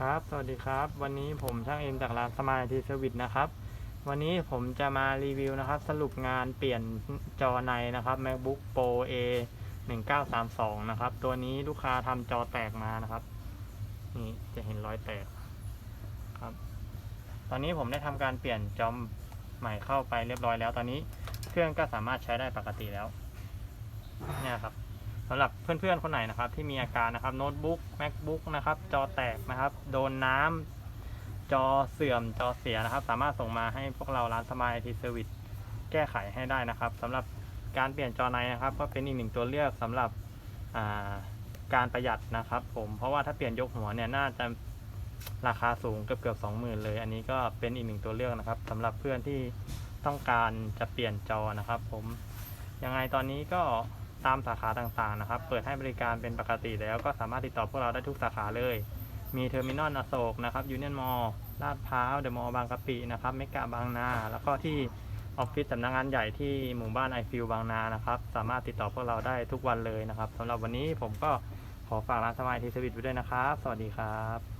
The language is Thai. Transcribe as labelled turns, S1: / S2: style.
S1: ครับ สวัสดีครับ วันนี้ผมช่างเอ็มจากร้านสมายทีเซอร์วิสนะครับ วันนี้ผมจะมารีวิวนะครับ สรุปงานเปลี่ยนจอในนะครับ MacBook Pro A 1932นะครับ ตัวนี้ลูกค้าทำจอแตกมานะครับ นี่จะเห็นรอยแตกครับ ตอนนี้ผมได้ทำการเปลี่ยนจอมใหม่เข้าไปเรียบร้อยแล้ว ตอนนี้เครื่องก็สามารถใช้ได้ปกติแล้ว เนี่ยครับ สำหรับเพื่อนๆคนไหนนะครับ ที่มีอาการนะครับโน้ตบุ๊ก macbook นะครับ จอแตกนะครับ โดนน้ำจอเสื่อมจอเสียนะครับ สามารถส่งมาให้พวกเราร้านสมายทีเซอร์วิสแก้ไขให้ได้นะครับสำหรับการเปลี่ยนจอในนะครับ ก็เป็นอีกหนึ่งตัวเลือกสำหรับาการประหยัดนะครับ ผมเพราะว่าถ้าเปลี่ยนยกหัวเนี่ยน่าจะราคาสูงเกือบเกือบสองหมื่นเลย อันนี้ก็เป็นอีกหนึ่งตัวเลือกนะครับสำหรับเพื่อนที่ต้องการจะเปลี่ยนจอนะครับ ผมยังไงตอนนี้ก็ ตามสาขาต่างๆนะครับ เปิดให้บริการเป็นปกติแล้วก็สามารถติดต่อพวกเราได้ทุกสาขาเลย มีเทอร์มินอลอโศกนะครับยูเนียนมอลลาดพร้าวเดอะมอลล์บางกะปินะครับเมกะบางนา แล้วก็ที่ออฟฟิศสำนักงานใหญ่ที่หมู่บ้านไอฟิลบางนานะครับ สามารถติดต่อพวกเราได้ทุกวันเลยนะครับสำหรับวันนี้ผมก็ขอฝากร้านสมายทีสวิตไว้ด้วยนะครับ สวัสดีครับ